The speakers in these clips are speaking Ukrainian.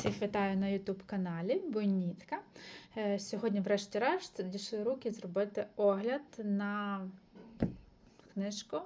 Всіх вітаю на YouTube каналі Бонітка. Е, Сьогодні, врешті-решт, дійшли руки зробити огляд на книжку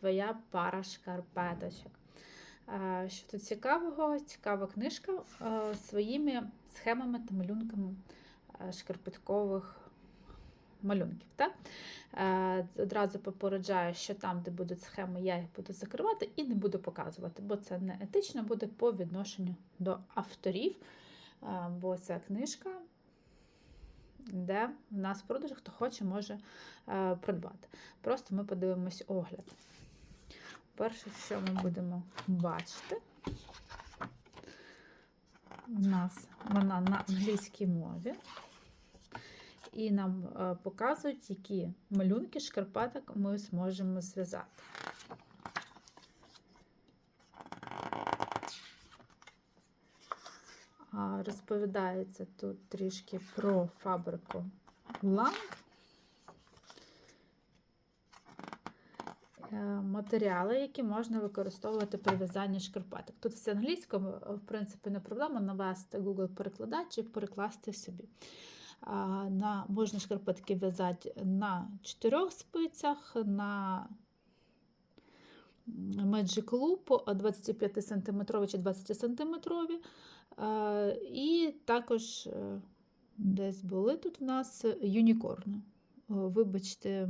Твоя пара шкарпеточок. Що тут цікавого? Цікава книжка своїми схемами та малюнками шкарпеткових малюнків. Так? Е, Одразу попереджаю, що там, де будуть схеми, я їх буду закривати і не буду показувати, бо це не етично буде по відношенню до авторів. Е, Бо ця книжка, де в нас в продажі, хто хоче, може е, придбати. Просто ми подивимось огляд. Перше, що ми будемо бачити, у нас вона на англійській мові. І нам е, показують, які малюнки шкарпеток ми зможемо зв'язати. Розповідається тут трішки про фабрику Ланг. Е, Матеріали, які можна використовувати при в'язанні шкарпеток. Тут все англійською, в принципі, не проблема навести Google перекладач і перекласти собі. На, Можна шкарпетки в'язати на чотирьох спицях, на Magic Loop 25 см чи 20 см. І також е, десь були тут в нас юнікорни. Вибачте,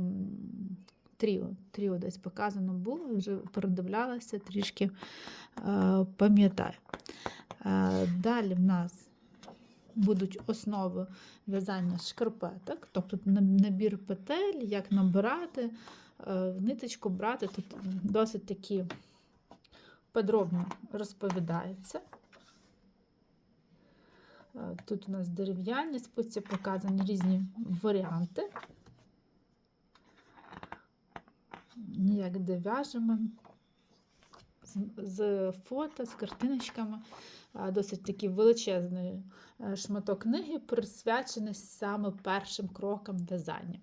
тріо. Тріо десь показано було, вже передивлялася, трішки пам'ятаю. Далі в нас будуть основи в'язання шкарпеток, тобто набір петель, як набирати, е, ниточку брати. Тут досить такі подробно розповідається. Е, Тут у нас дерев'яні спиці показані різні варіанти. Як де в'яжемо з, фото, з картиночками. Досить такий величезний е, шматок книги, присвячений саме першим крокам в'язання.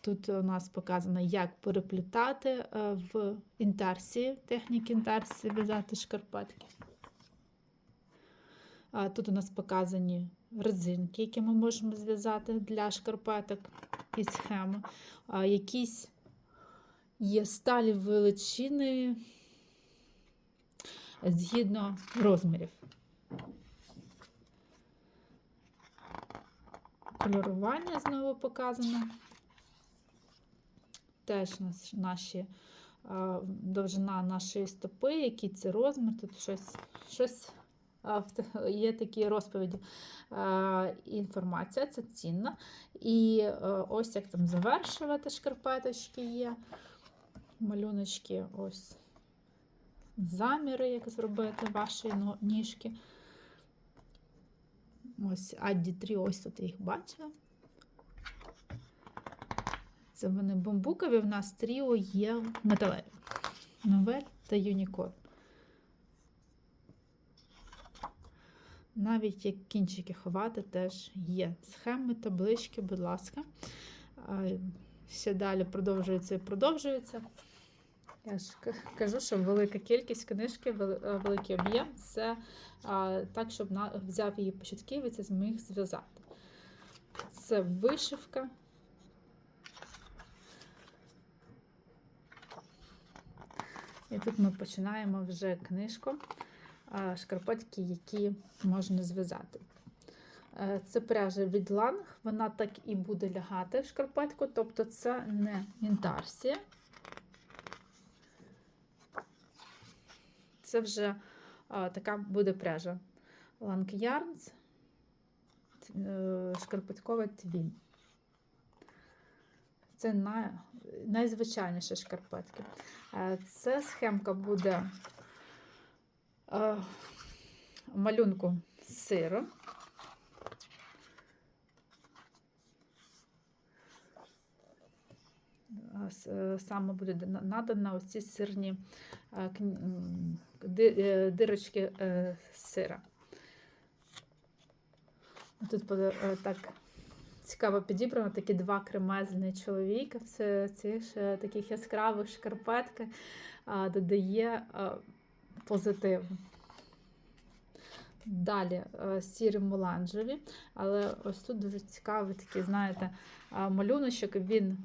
Тут у нас показано, як переплітати е, в інтерсії, техніки інтерсії в'язати шкарпетки. Тут у нас показані резинки, які ми можемо зв'язати для шкарпеток і схеми. Якісь є сталі величини згідно розмірів. Кольорування знову показано. Теж наші довжина нашої стопи, який це розмір, тут щось, щось те- є такі розповіді. Інформація це цінна. І е, ось як там завершувати шкарпеточки є. Малюночки, ось заміри, як зробити ваші ніжки. Ось Адді 3, ось тут я їх бачила. Це вони бамбукові, в нас тріо є металеві. Новель та Юнікорн. Навіть як кінчики ховати теж є. Схеми, таблички, будь ласка. Ще далі продовжується і продовжується. Я ж кажу, що велика кількість книжки, е, великий об'єм це так, щоб взяв її початківець і зміг зв'язати. Це вишивка. І тут ми починаємо вже книжку шкарпетки, які можна зв'язати. Е, Це пряжа від ланг, вона так і буде лягати в шкарпетку, тобто це не інтарсія. Це вже а, така буде пряжа. Lang Yarns, шкарпетковий шкарпеткова твін. Це най, найзвичайніші шкарпетки. Е, Це схемка буде е, малюнку сиру. Саме буде на- надана оці сирні е, е, дирочки е, сира. Тут е, так цікаво підібрано такі два кремезні чоловіка в цих таких яскравих шкарпетках, додає позитив. Далі е, сірі муланжеві, але ось тут дуже цікавий такий, знаєте, е, малюночок. Він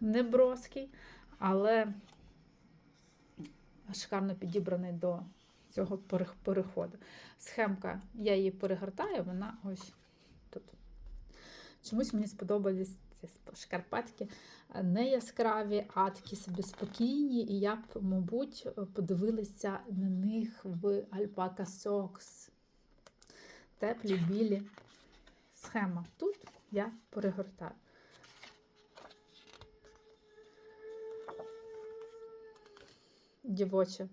не броский, але шикарно підібраний до цього переходу. Схемка, я її перегортаю, вона ось тут. Чомусь мені сподобались ці шкарпетки е, не яскраві, а такі собі спокійні, і я б, мабуть, подивилася на них в Альпака Сокс. Теплі, білі. Схема тут я перегортаю. Дівочий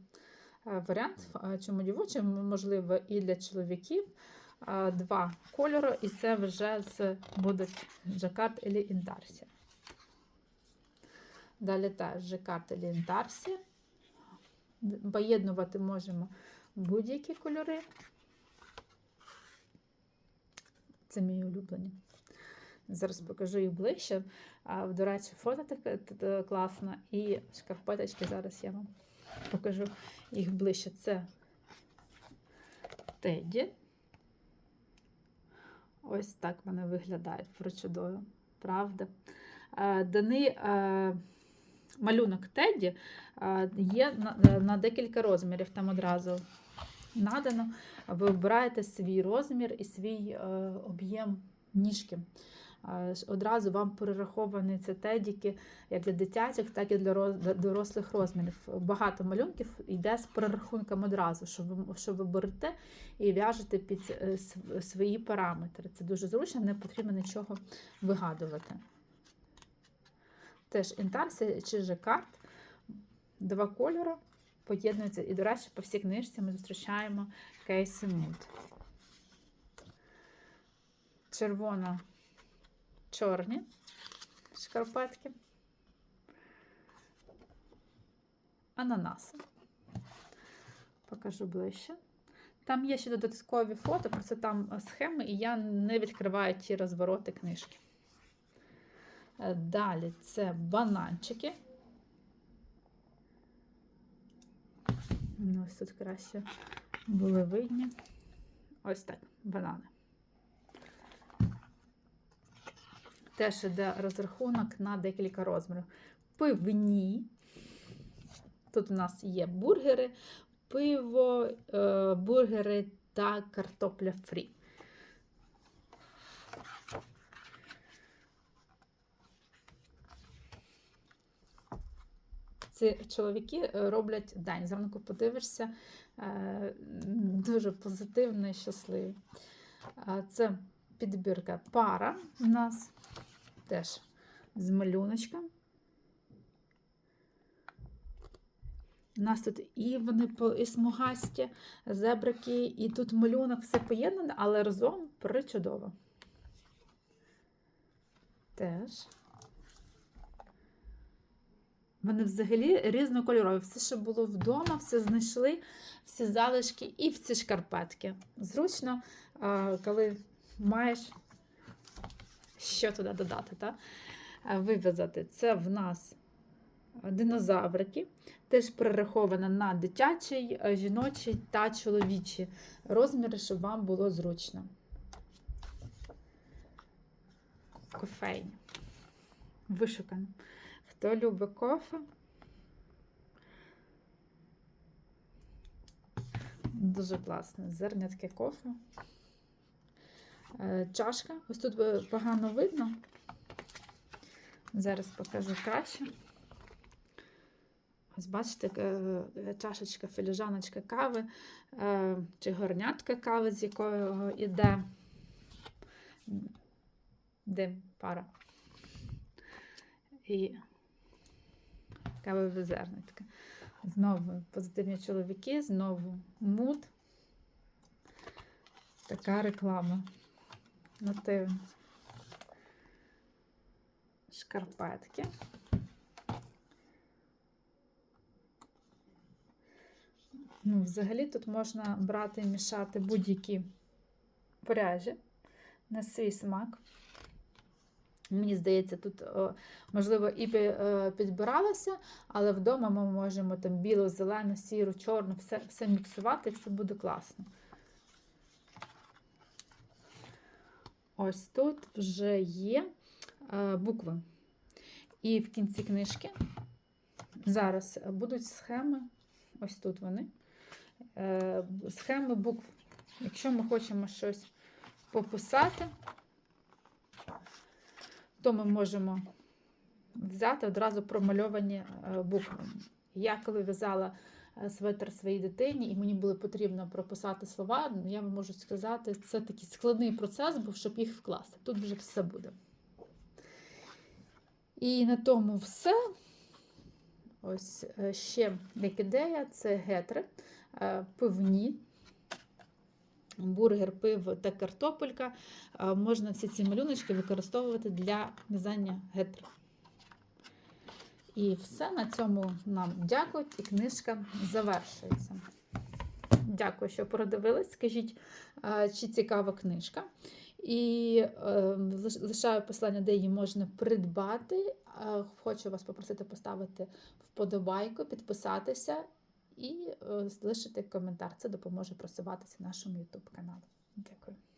е, варіант. Чому дівочий? М- Можливо, і для чоловіків. Два кольори, і це вже з будуть жакард або інтарсія. Далі теж жакард або інтарсія. Поєднувати можемо будь-які кольори. Це мій улюблені. Зараз покажу їх ближче. До речі, фото таке класне. І шкарпеточки зараз я вам покажу їх ближче. Це Теді. Ось так вони виглядають прочудово, правда? Е, Даний е, малюнок Теді е, є на, декілька розмірів. Там одразу надано. Ви обираєте свій розмір і свій об'єм ніжки. Одразу вам перераховані це тедіки як для дитячих, так і для дорослих розмірів. Багато малюнків йде з перерахунком одразу, що ви, що ви берете і в'яжете під е, свої параметри. Це дуже зручно, не потрібно нічого вигадувати. Теж інтарсія чи жакард, два кольори поєднуються. І, до речі, по всій книжці ми зустрічаємо кейси муд. Червоно-чорні шкарпетки. Ананаси. Покажу ближче. Там є ще додаткові фото, просто там схеми, і я не відкриваю ті розвороти книжки. Е, Далі це бананчики. Ну, ось тут краще були видні. Ось так, банани. Теж йде розрахунок на декілька розмірів. Пивні. Тут у нас є бургери, пиво, е, бургери та картопля фрі. Ці чоловіки е, роблять день. Зранку подивишся, е, дуже позитивний, щасливий. А Це підбірка пара у нас теж з малюночком. У нас тут і вони і смугасті, зебрики, і тут малюнок все поєднане, але разом причудово. Теж. Вони взагалі різнокольорові. Все, що було вдома, все знайшли, всі залишки і в ці шкарпетки. Зручно, коли маєш що туди додати, та? Вив'язати. Це в нас динозаврики. Теж перераховано на дитячий, е, жіночий та чоловічий розміри, щоб вам було зручно. Кофейня. Вишукано. Хто любить кофе? Дуже класне. Зернятке кофе. Е, Чашка. Ось тут е, погано видно. Зараз покажу краще. Ось бачите, е, чашечка, філіжаночка кави, чи горнятка кави, з якого йде дим, пара. І кавове зернятка. Знову позитивні чоловіки, знову муд. Така реклама. Нативна. Шкарпетки. Ну, взагалі тут можна брати і мішати будь-які пряжі на свій смак. Мені здається, тут, можливо, і е, підбиралося, але вдома ми можемо там білу, зелену, сіру, чорну, все, все міксувати і все буде класно. Ось тут вже є е, букви. І в кінці книжки зараз будуть схеми, ось тут вони. е, Схеми букв. Якщо ми хочемо щось пописати, то ми можемо взяти одразу промальовані е, букви. Я коли в'язала светр своїй дитині, і мені було потрібно прописати слова, я вам можу сказати, це такий складний процес був, щоб їх вкласти. Тут вже все буде. І на тому все. Ось е, ще як ідея це гетри, е, пивні, бургер, пиво та картопелька. Е, Можна всі ці малюночки використовувати для в'язання гетрів. І все на цьому нам дякують, і книжка завершується. Дякую, що продивились. Скажіть, е, чи цікава книжка. І е, лишаю посилання, де її можна придбати. Е, Хочу вас попросити поставити вподобайку, підписатися і залишити коментар. Це допоможе просуватися нашому YouTube каналу. Дякую.